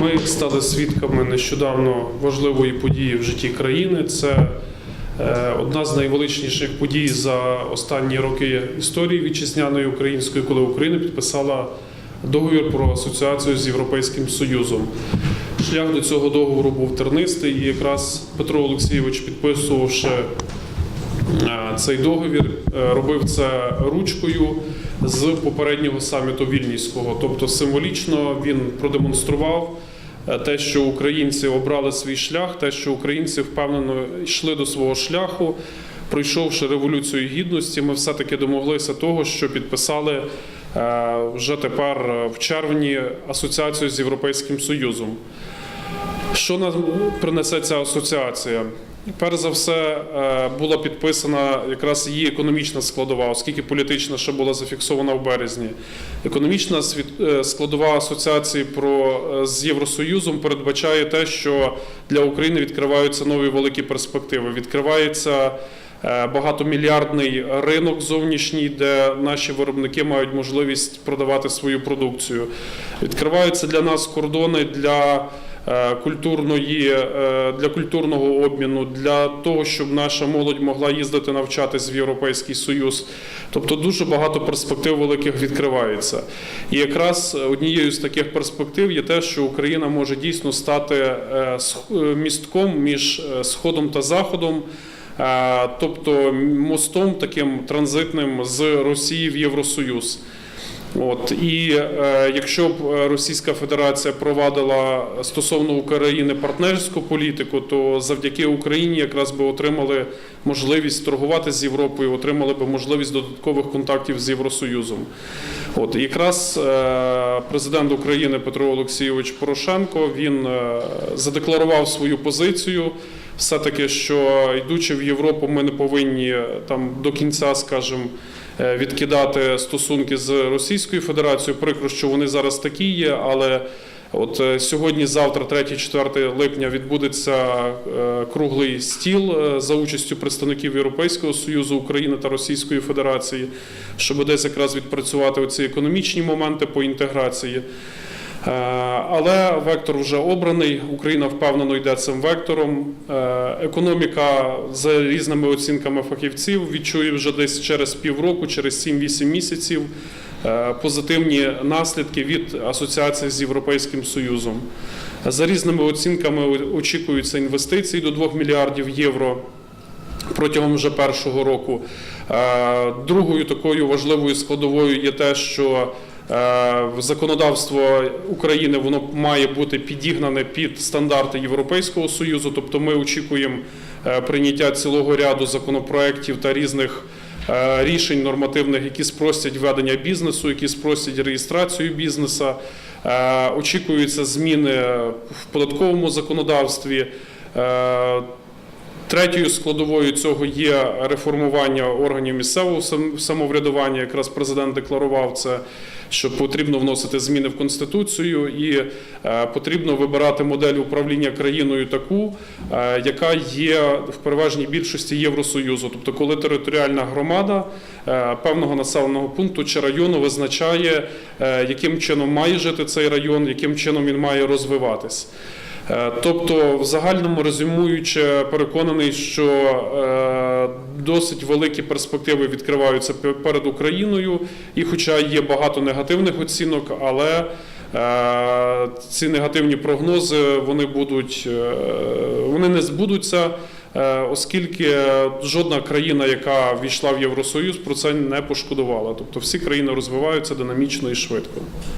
Ми стали свідками нещодавно важливої події в житті країни. Це е, одна з найвеличніших подій за останні роки історії вітчизняної української, коли Україна підписала договір про асоціацію з Європейським Союзом. Шлях до цього договору був тернистий, і якраз Петро Олексійович, підписувавши Е, Цей договір е, робив це ручкою з попереднього саміту Вільнівського. Тобто символічно він продемонстрував те, що українці обрали свій шлях, те, що українці впевнено йшли до свого шляху. Пройшовши революцію гідності, ми все-таки домоглися того, що підписали е, вже тепер е, в червні асоціацію з Європейським Союзом. Що нам принесе ця асоціація? Перш за все е, була підписана якраз її економічна складова, оскільки політична ще була зафіксована в березні. Економічна е, складова асоціації про е, з Євросоюзом передбачає те, що для України відкриваються нові великі перспективи. Відкривається багатомільярдний ринок зовнішній, де наші виробники мають можливість продавати свою продукцію. Відкриваються для нас кордони для культурної е, для культурного обміну, для того, щоб наша молодь могла їздити навчатись в Європейський Союз. Тобто дуже багато перспектив великих відкривається. І якраз однією з таких перспектив є те, що Україна може дійсно стати е, е, містком між е, сходом та заходом. Е, Тобто мостом таким транзитним з Росії в Євросоюз. От і е, якщо б е, Російська Федерація провадила стосовно України партнерську політику, то завдяки Україні якраз би отримали можливість торгувати з Європою, отримали би можливість додаткових контактів з Євросоюзом. От якраз е, президент України Петро Олексійович Порошенко він е, задекларував свою позицію. Все-таки, що йдучи в Європу, ми не повинні е, там до кінця, скажімо, відкидати стосунки з Російською Федерацією. Прикро, що вони зараз такі є, але от е, сьогодні, завтра, 3-4 липня, відбудеться е, круглий стіл е, за участю представників Європейського Союзу, України та Російської Федерації, щоб десь якраз відпрацювати оці економічні моменти по інтеграції. Е, Але вектор вже обраний. Україна впевнено йде цим вектором. Е, Економіка за різними оцінками фахівців відчує вже десь через півроку, через 7-8 місяців е, позитивні наслідки від асоціації з Європейським Союзом. За різними оцінками очікуються інвестиції до 2 мільярдів євро протягом вже першого року. Другою такою важливою складовою є те, що законодавство України воно має бути підігнане під стандарти Європейського союзу. Тобто, ми очікуємо е, прийняття цілого ряду законопроєктів та різних. е, Рішень нормативних, які спростять ведення бізнесу, які спростять реєстрацію бізнесу. Е, Очікуються зміни в податковому законодавстві. Третьою складовою цього є реформування органів місцевого самоврядування. Якраз президент декларував це, що потрібно вносити зміни в конституцію, і е, потрібно вибирати модель управління країною таку, е, яка є в переважній більшості Євросоюзу. Тобто, коли територіальна громада е, певного населеного пункту чи району визначає, яким чином має жити цей район, яким чином він має розвиватись. Е, Тобто, в загальному резюмуючи, переконаний, що е, досить великі перспективи відкриваються перед Україною, і хоча є багато негативних оцінок, але е, ці негативні прогнози вони будуть вони не збудуться. Оскільки жодна країна, яка війшла в Євросоюз, про це не пошкодувала. Тобто всі країни розвиваються динамічно і швидко.